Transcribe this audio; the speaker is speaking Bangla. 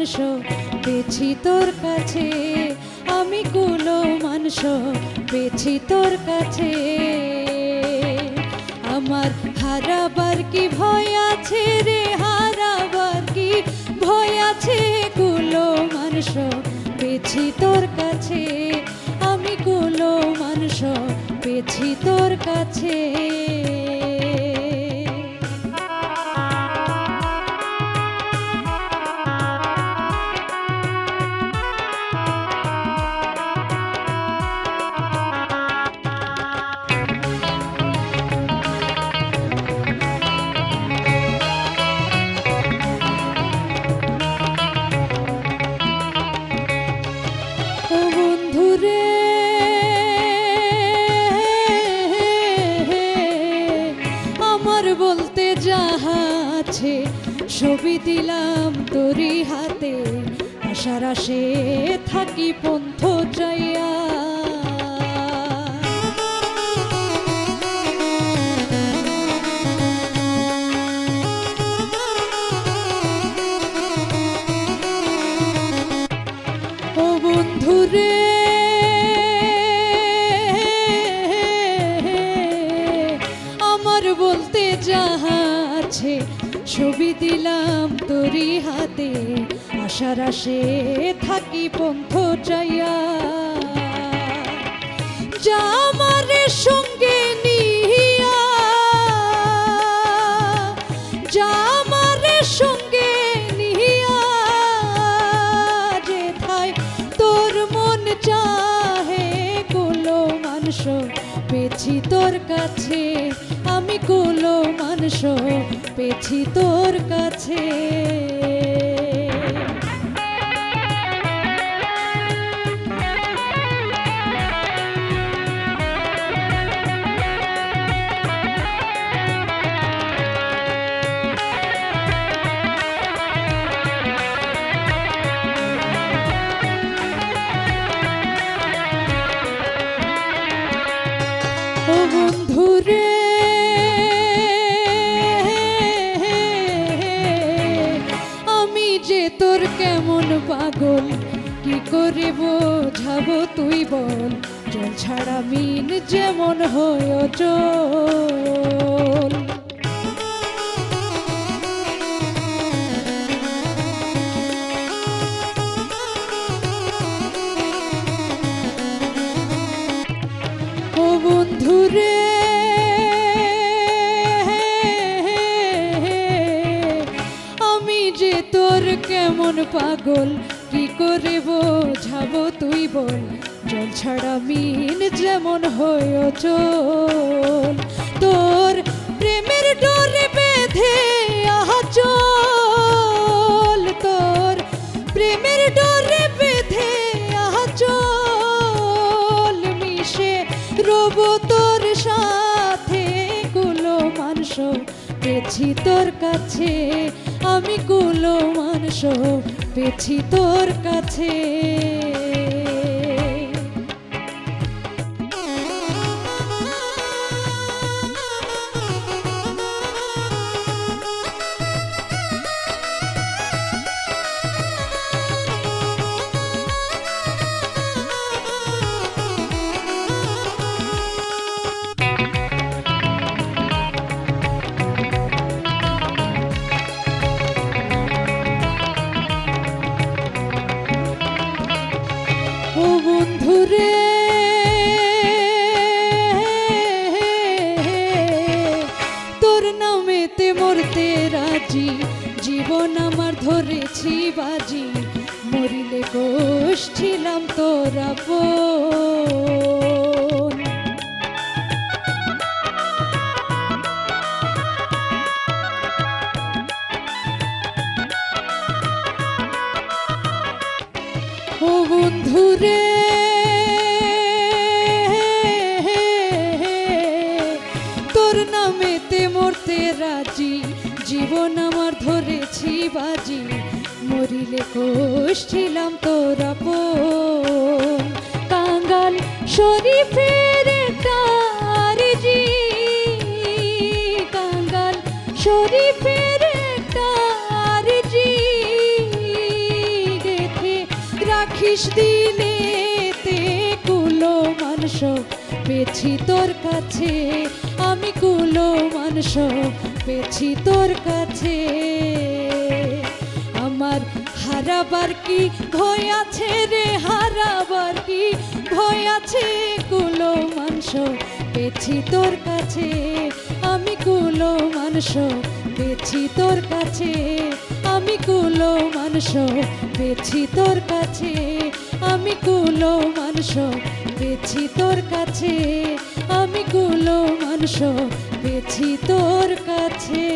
মানস পেছি তোর কাছে, আমি কুলো মানস পেছি তোর কাছে। আমার হারাবার কি ভয় আছে রে, হারাবার কি ভয় আছে? কুলো মানস পেছি তোর কাছে, আমি কুলো মানস পেছি তোর কাছে। আছে ছবি দিলাম তোরই হাতে। আশার আসে থাকি পন্থ চাইয়া। আমার বলতে যাহা আছে ছবি দিলাম তোরি হাতে। আশার আসে থাকি পন্থ চাইয়া। যা আমারে সঙ্গে নিয়া যা আমারে সঙ্গে নিয়া যেথায় তোর মন চাহে মানস পেছি তোর কাছে, আমি কুলো মানস পেছি তোর কাছে। বন্ধুরে পাগল কি করে বোঝাবো তুই বল জল ছাড়া মিন যেমন হয় চল আমি যে তোর কেমন পাগল কি করে বোঝাবো তুই বল। জল ছাড়া মিন যেমন হয় চল। তোর প্রেমের ডোরে বেঁধে, আহা চল। তোর প্রেমের ডোরে বেঁধে, আহা চল। মিশে রব তোর সাথে কুলো মানস পেছি তোর কাছে। আমি কুলো মানস পেছি তোর কাছে। নামেতে মরতে রাজি। জীবন আমার ধরেছি বাজি। মরিলে গোষ্ঠীলাম তোরা খুশ ছিলাম তোর আপন। কাঙ্গাল শরীফের কারজি কাঙ্গাল শরীফের কারজি গেথে রাখিস দিলেতে কুলো মানুষ পেছি তোর কাছে, আমি কুলো মানুষ পেছি তোর কাছে। আমার হারাবার কি? ভয় আছে রে, হারাবার কি? ভয় আছে কুলো মাংস পেছি তোর কাছে। আমি কুলো মাংস পেছি তোর কাছে। আমি কুলো মাংস পেছি তোর কাছে। আমি কুলো মাংস পেছি তোর কাছে। আমি কুলো মাংস পেছি তোর কাছে।